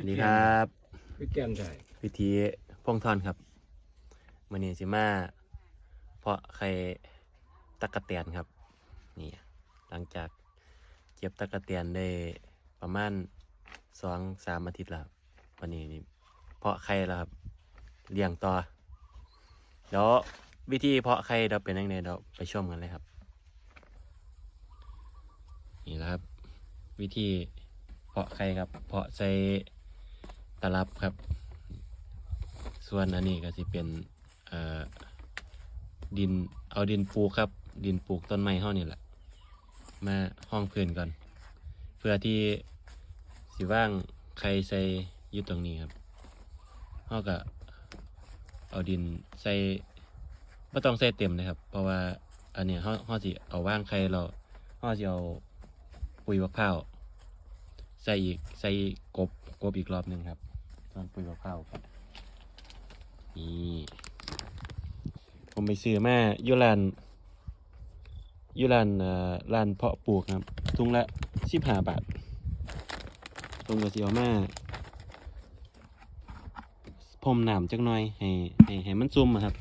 สวัสดีครับ พี่แก้มใช่พิธีพงทอนครับมันนี้สิมาเพาะไข่ตะกะเตียนครับ นี่หลังจากเก็บตะกะเตียนได้ประมาณสองสามอาทิตย์แล้วครับวันนี้นี่เพาะไข่แล้วครับเลี้ยงต่อเดี๋ยววิธีเพาะไข่เราเป็นยังไงเดี๋ยวไปชมกันเลยครับ นี่แหละครับ วิธีเพาะไข่ครับ เพาะใส่ ตลับครับ ส่วนอันนี้ก็สิเป็นดินเอาดินปลูกครับ ดินปลูกต้นไม้เฮานี่แหละ มาห้องพื้นก่อน เพื่อที่สิว่างใครใส่อยู่ตรงนี้ครับเฮาก็เอาดินใส่ไม่ต้องใส่เต็มนะครับ เพราะว่าอันนี้ยเฮาเฮาสิเอาว่างใครเราเฮาสิเอาปุ๋ยมะพร้าวใส่อีกใส่กบกบอีกรอบหนึ่งครับ อนปุ๋ยข้าวครับนี่ผมไปซื้อมาอยู่ร้านยูร้านเอ่อร้านเพาะปลูกครับ ทุงละสิบห้าบาทตรงกับเสีเอามาพรมหน้ำจักหน่อยให้ให้ให้มันซุ่มอะครับ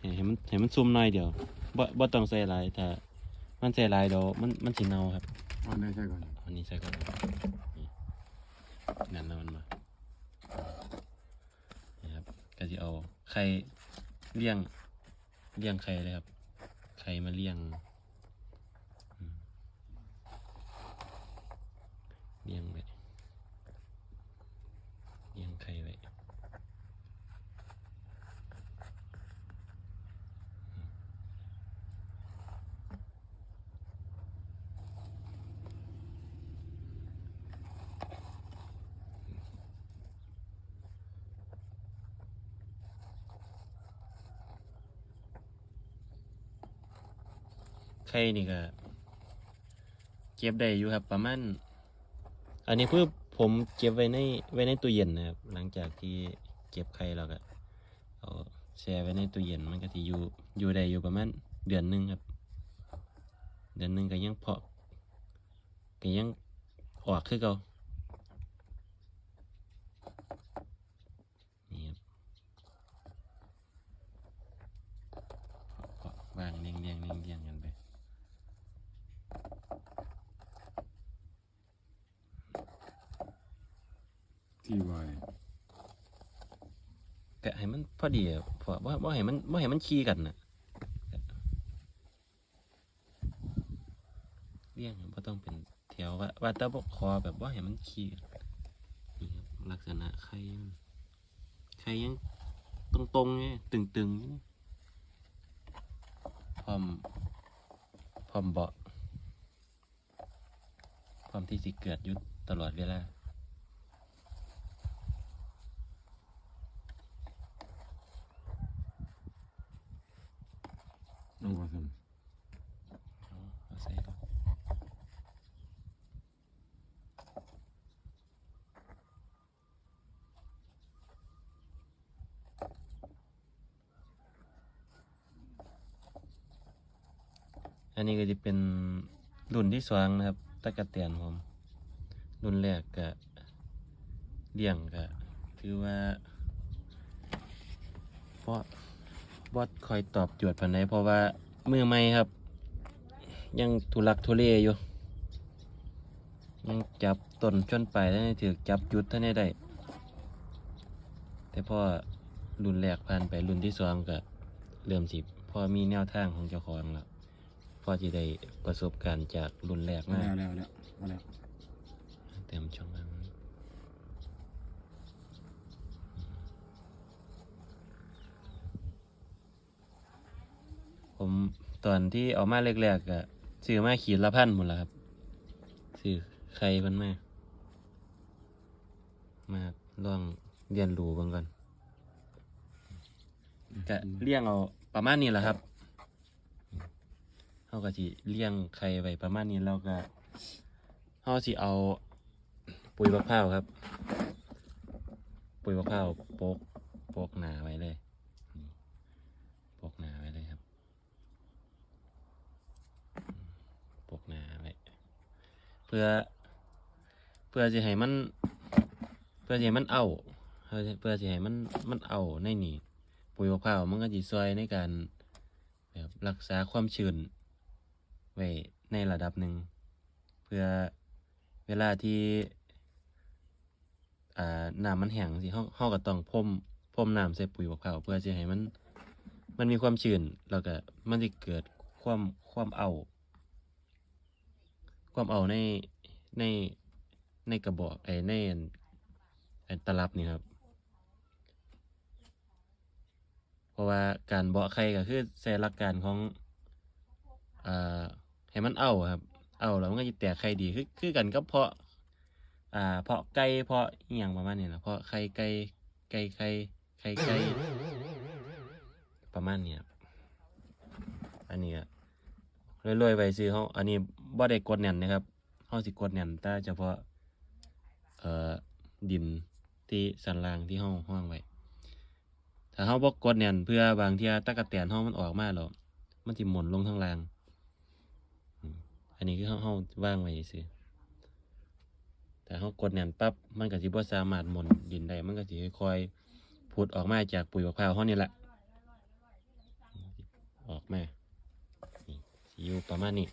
ให้ให้มันให้มันซุ่มหน่อยเดี๋ยวบ่บ่ต้องใส่หลายถ้ามันใส่หลายเดี๋ยวมันมันสิเน่าครับเอาได้ใช่ก่อนอันนี้ใส่ก่อนแล้วมันมานี่ครับ ก็จะเอาไข่เลี้ยงเลี้ยงไข่เลยครับไข่มาเลี้ยงเลี้ยงไปเลี้ยงไข่ไว้อืม ไข่นี่ก็เก็บได้อยู่ครับ ประมาณอันนี้เพื่อผมเก็บไว้ในไว้ในตู้เย็นนะครับ หลังจากที่เก็บไข่แล้วก็เอาแช่ไว้ในตู้เย็นมันก็ที่อยู่อยู่ได้อยู่ประมาณเดือนหนึ่งครับ เดือนหนึ่งก็ยังเพาะก็ยังออกคือเก่านี่ครับเพาะๆวางเรียงเรียงเรียงเรียง กันไปที่วายกะให้มันพอดีอะเพราะว่าว่าให้มันว่าให้มันขี่กันนะเลี่ยงว่าต้องเป็นแถวว่าว่าตะบกคอแบบว่าให้มันขี่กันนี่ครับลักษณะไข่มันไข่ยังตรงตรงๆไงตึงตึงๆนี่พร้อมพร้อมเบาะพร้อมที่สิเกิดยุดตลอดเวลา น้องวาสัน เอาเอาใส่ก่อน อันนี้ก็จะเป็นรุ่นที่สองนะครับตะกะเตียนผมรุ่นแรกก็เลี้ยงก็คือว่าเพราะบอดคอยตอบโจทย์ปันไหนเพราะว่ามือใหม่ครับ ยังทุลักทุเลอยู่ยังจับต้นชนปท่านได้ถือจับจุดท่านได้ได้ แต่พอรุ่นแรกผ่านไปรุ่นที่สองก็เริ่มสิพอมีแนวทางของเจ้าของแล้ว อจะได้ประสบการณ์จากรุ่นแรกมามาแล้วแล้วแล้วมาแล้วเต็มช่องว่างผมตอนที่เอามาแรกๆก็ซื้อมาขีดละพันหมดแล้วครับซื้อใครมันมามาลองเรียนรู้เบ้างก่อนก็เลี้ยงเอาประมาณนี้แหละครับ เขาก็สิเลี้ยงไข่ไว้ประมาณนี้แล้วก็เขาสิเอาปุ๋ยมะพร้าวครับ ปุ๋ยมะพร้าวโปกโปกหนาไว้เลยโปกหนาไว้เลยครับโปกหนาไว้เพื่อ เพื่อจะให้มัน เพื่อสิให้มันเอาเพื่อเพื่อสิให้มันมันเอาในนี่ปุ๋ยมะพร้าวมันก็สิช่วยในการแบบรักษาความชื้น ไว้ในระดับหนึ่ง เพื่อเวลาที่น้ำมันแห้งสิเฮาเฮาก็ต้องพรมพรมน้ำใส่ปุ๋ยมะพร้าเพื่อสิให้มันมันมีความชื้นแล้วก็มันสิเกิดความความเอา ความเอาในในในกระบอกไอ้ในอันอันตลับนี่ครับ เพราะว่าการเบาะไข่ก็คือใช้หลักการของอ่า ให้มันเอาครับ เอาแล้วมันก็จะแตกไข่ดีคือคือกันกับเพาะ อ่า เพาะไก่เพาะอหย่างประมาณนี้นะเพาะไข่ไก่ไก่ไข่ไข่ไก่ประมาณนี้ครับอันนี้ก็รวยๆไปซื้อเขาอันนี้บ่ได้กดแน่นนะครับเขาสิกดแน่นแต่เฉพาะเอ่อดินที่สันล่างที่ห้องห้องไว้ถ้าเขาบอกกดแน่นเพื่อบางเทียตะกะแตนห้องมันออกมาแล้วมันสิหมุนลงทางล่าง อันนี้คือเขาเขาว่างไว้ซื้อแต่เขากดแน่นปั๊บมันก็สิบ่สามารถหมุนดินได้มันก็สิค่อยๆพุดออกมาจากปุ๋ยมะพร้าวเขานี่แหละออกมานี่สิอยู่ประมาณนี้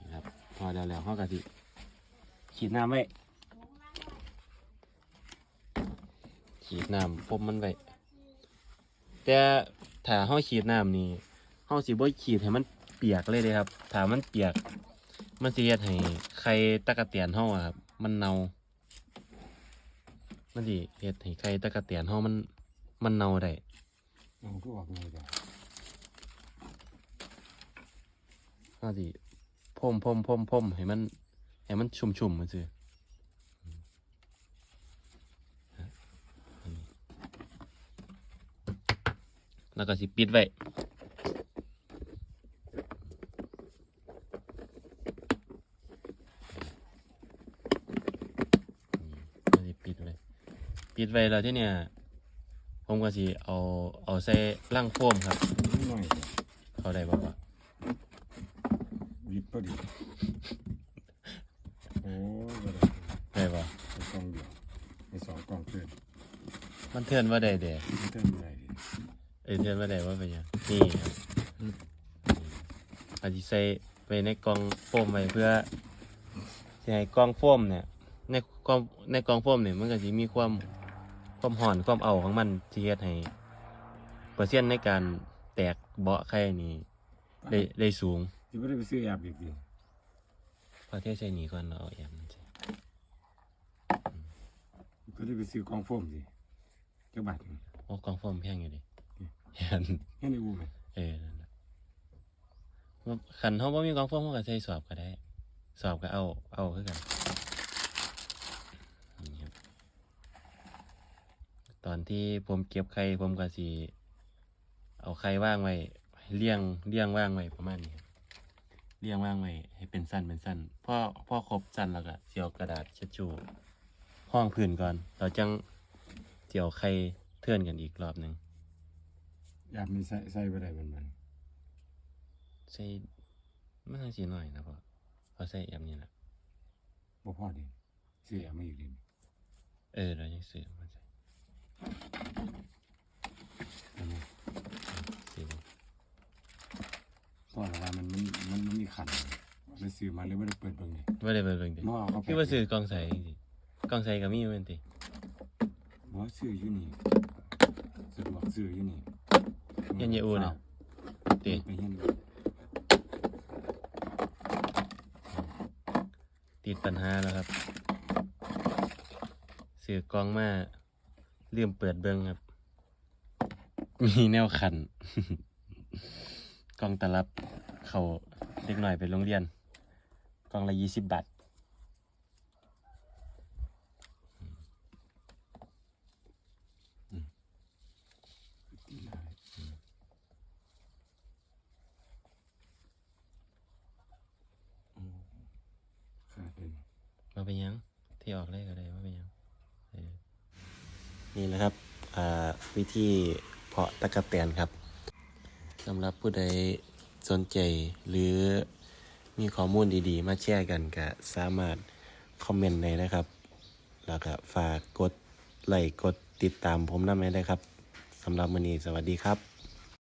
นครับพอแล้วแล้วเขาก็สิฉีดน้ำไว้ฉีดน้ำพรมมันไว้แต่ถ้าเฮาฉีดน้ำนี่เฮาสิบ่ฉีดให้มัน เปียกเลยเด้ครับถ้ามันเปียก มันสิเฮ็ดให้ไข่ตะกะเตียนเฮาอะครับมันเน่ามันสิเฮ็ดให้ไข่ตะกะเตียนเฮามันมันเน่าได้เอาก็ออกเลยจ้ะเฮาสิพ่มพ่มพ่มพ่มให้มันให้มันชุ่มๆมันซื่อแล้วก็สิปิดไว้ ก็สิปิดไว้ ปิดไว้แล้วที่เนี่ย ผมก็สิเอาเอาใส่ร่างโฟมครับนิดหน่อยจ้ะเขาได้บ่ปะวิบพอดีโอ้ยบ่ได้ได้บ่ไปกล่องเดียวไปสองกล่องเกินมันเทือนว่าได้เด้ไม่เติมอะไรดิเอ้ยเทือนว่าได้ว่าเป็นหยังนี่ครับอาจจะใส่ไปในกล่องโฟมไว้เพื่อสิให้กล่องโฟมเนี่ยในกล่องในกล่องโฟมเนี่ยมันก็สิมีความ ความห่อนความเอาของมันที่เฮ็ดให้เปอร์เซ็นต์ในการแตกเบาะไข่นี่ได้ได้สูงที่ไม่ได้ไปซื้อแอบอีกดิพอเทใส่หนีก่อนเราเอาแอมมันใส่ก็ได้ไปซื้อกล่องโฟมสิเจ้าบาทนี่โอ้กล่องโฟมแพงอยู่ดิเห็นแค่ในอูไหมเออนั่นน่ะว่าขันเขาบ่มีกล่องโฟมเขาก็ใส่สอบก็ได้ สอบก็เอาเอาคือกันนี่ครับ ตอนที่ผมเก็บไข่ผมก็สิเอาไข่ว่างไว้เลี้ยงเลี้ยงว่างไว้ประมาณนี้ครับเลี้ยงว่างไว้ให้เป็นสั้นเป็นสั้นพอพอครบสั้นแล้วก็เสียวกระดาษเช็ดชูห้องพื้นก่อนเราจังเจียวไข่เทื่อนกันอีกรอบหนึ่งแอบมีใส่ใส่ไปได้มันมันใส่ไม่ต้องสีหน่อยนะพ่อพอใส่แอมนี่แหละบ่พอดิซื้อแอบมาอีกดิเออเรายังซื้อมาใส่ อันนี้ซื้อมาตอนว่ามันมันมันมันมีขันเลยซื้อมาเลยไม่ได้เปิดเบิ่งเลยไม่ได้เบิ่งเบิ่งดิหม้อเขาคือว่าซื้อกล่องใส่จริงๆกล่องใส่ก็มีเหมือนติหม้อซื้ออยู่นี่สะดวกซื้ออยู่นี่เฮียนเยอูน่ะติไปเฮียนติดปัญหาแล้วครับซื้อกล่องมา ลืมเปิดเบิ่งครับ มีแนวขัน กล่องตลับเขาเด็กหน่อยไปโรงเรียน กล่องละยี่สิบบาทมาเป็นยัง ที่ออกเลยก็ได้มาเป็นยัง นี่แหละครับวิธีเพาะตะกะแตนครับสำหรับผู้ใดสนใจหรือมีข้อมูลดีๆ มาแชร์กันก็สามารถคอมเมนต์ได้นะครับ แล้วก็ฝากกดไลค์กดติดตามผมนำไม่ได้ครับสำหรับมื้อนี้สวัสดีครับ